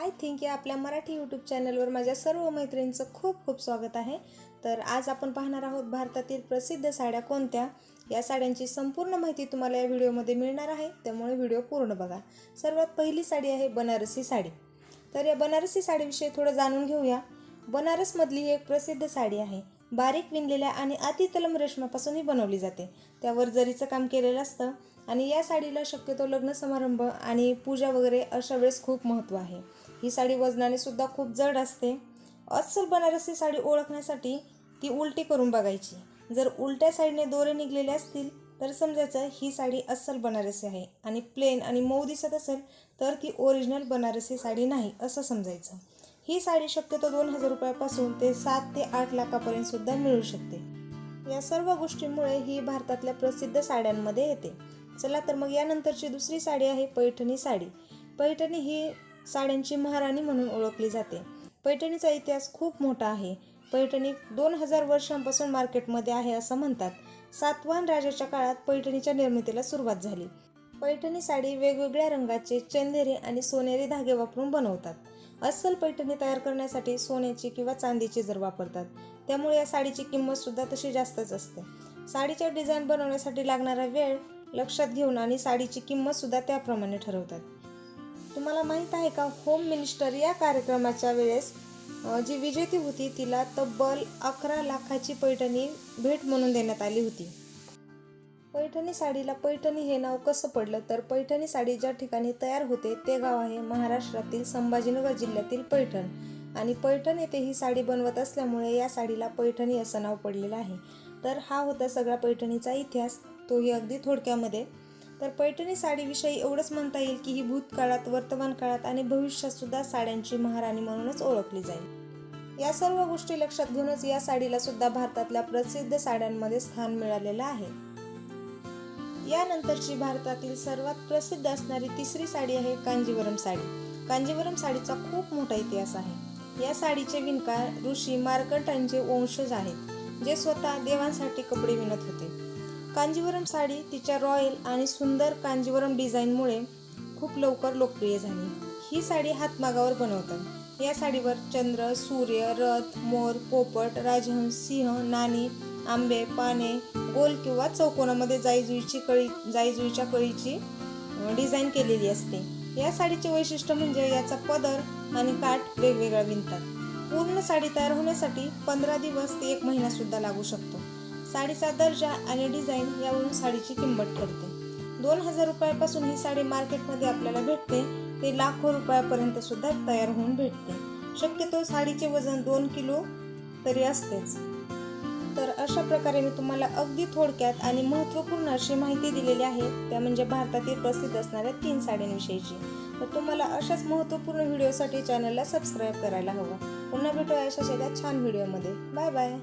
I think या आपल्या Marathi YouTube चॅनलवर माझ्या सर्व मैत्रिणींचं खूप खूप स्वागत आहे. तर आज आपण पाहणार आहोत भारतातील प्रसिद्ध साड्या कोणत्या? या साड्यांची संपूर्ण माहिती तुम्हाला या व्हिडिओमध्ये मिळणार आहे. त्यामुळे व्हिडिओ पूर्ण बघा. सर्वात पहिली साडी आहे बनारसी साडी. तर या बनारसी साडीविषयी थोडं जाणून घेऊया. बनारसमधली ही एक प्रसिद्ध साडी आहे. बारीक विणलेल्या आणि अतितलम रेशमापासून ही बनवली जाते. त्यावर जरीचं काम केलेलं असतं आणि या साडीला शक्यतो लग्न समारंभ आणि पूजा वगैरे अशा वेळेस खूप महत्त्व आहे. ही साडी वजनाने सुद्धा खूप जड असते. अस्सल बनारसी साडी ओळखण्यासाठी ती उलटी करून बघायची. जर उलट्या साईडने दोरे निघलेले असतील तर समजायचं ही साडी अस्सल बनारसी आहे आणि प्लेन आणि मऊ दिसत असेल तर ती ओरिजिनल बनारसी साडी नाही असं समजायचं. ही साडी शक्यतो दोन हजार रुपयापासून ते सात ते आठ लाखापर्यंत सुद्धा मिळू शकते. या सर्व गोष्टींमुळे ही भारतातल्या प्रसिद्ध साड्यांमध्ये येते. चला तर मग यानंतरची दुसरी साडी आहे पैठणी साडी. पैठणी ही साड्यांची महाराणी म्हणून ओळखली जाते. पैठणीचा इतिहास खूप मोठा आहे. पैठणी दोन हजार वर्षांपासून मार्केटमध्ये आहे असं म्हणतात. सातवाहन राजाच्या काळात पैठणीच्या निर्मितीला सुरुवात झाली. पैठणी साडी वेगवेगळ्या रंगाचे चंदेरी आणि सोनेरी धागे वापरून बनवतात. अस्सल पैठणी तयार करण्यासाठी सोन्याची किंवा चांदीची जर वापरतात त्यामुळे या साडीची किंमत सुद्धा तशी जास्तच असते. साडीच्या डिझाईन बनवण्यासाठी लागणारा वेळ लक्षात घेऊन आणि साडीची किंमत सुद्धा त्याप्रमाणे ठरवतात. तुम्हाला माहीत आहे का होम मिनिस्टर या कार्यक्रमाच्या वेळेस जी विजेती होती तिला तब्बल अकरा लाखाची पैठणी भेट म्हणून देण्यात आली होती. पैठणी साडीला पैठणी हे नाव कसं पडलं? तर पैठणी साडी ज्या ठिकाणी तयार होते ते गाव आहे महाराष्ट्रातील संभाजीनगर जिल्ह्यातील पैठण. आणि पैठण येथे ही साडी बनवत असल्यामुळे या साडीला पैठणी असं नाव पडलेलं आहे. तर हा होता सगळा पैठणीचा इतिहास. तोही अगदी थोडक्यामध्ये. तर पैठणी साडीविषयी एवढंच म्हणता येईल की ही भूतकाळात वर्तमान काळात आणि भविष्यात सुद्धा साड्यांची महाराणी म्हणूनच ओळखली जाईल. या सर्व गोष्टी लक्षात घेऊनच या साडीला सुद्धा भारतातल्या प्रसिद्ध साड्यांमध्ये स्थान मिळालेलं आहे. यानंतरची भारतातील सर्वात प्रसिद्ध असणारी तिसरी साडी आहे कांजीवरम साडी. कांजीवरम साडीचा खूप मोठा इतिहास आहे. या साडीचे विणकार ऋषी मार्कंटांचे वंशज आहेत जे स्वतः देवांसाठी कपडे विणत होते. कांजीवरम साडी तिच्या रॉयल आणि सुंदर कांजीवरम डिझाईनमुळे खूप लवकर लोकप्रिय झाली. ही साडी हातमागावर बनवतात. या साडीवर चंद्र सूर्य रथ मोर पोपट राजहंस सिंह नाणी आंबे पाने गोल किंवा चौकोनामध्ये जाईजुईची कळी जाईजुईच्या कळीची डिझाईन केलेली असते. या साडीचे वैशिष्ट्य म्हणजे याचा पदर आणि काठ वेगवेगळा विणतात. पूर्ण साडी तयार होण्यासाठी पंधरा दिवस ते एक महिना सुद्धा लागू शकतो. साडीचा दर्जा आणि डिझाईन यावरून साडीची किंमत ठरते. दोन हजार रुपयापासून ही साडी मार्केटमध्ये आपल्याला भेटते. ते लाखो रुपयापर्यंत सुद्धा तयार होऊन भेटते. शक्यतो साडीचे वजन दोन किलो तरी असतेच. तर अशा प्रकारे मी तुम्हाला अगदी थोडक्यात आणि महत्त्वपूर्ण अशी माहिती दिलेली आहे. त्या म्हणजे भारतातील प्रसिद्ध असणाऱ्या तीन साड्यांविषयीची. तर तुम्हाला अशाच महत्त्वपूर्ण व्हिडिओसाठी चॅनलला सबस्क्राईब करायला हवं. पुन्हा भेटूया अशाच एका छान व्हिडिओमध्ये. Bye bye.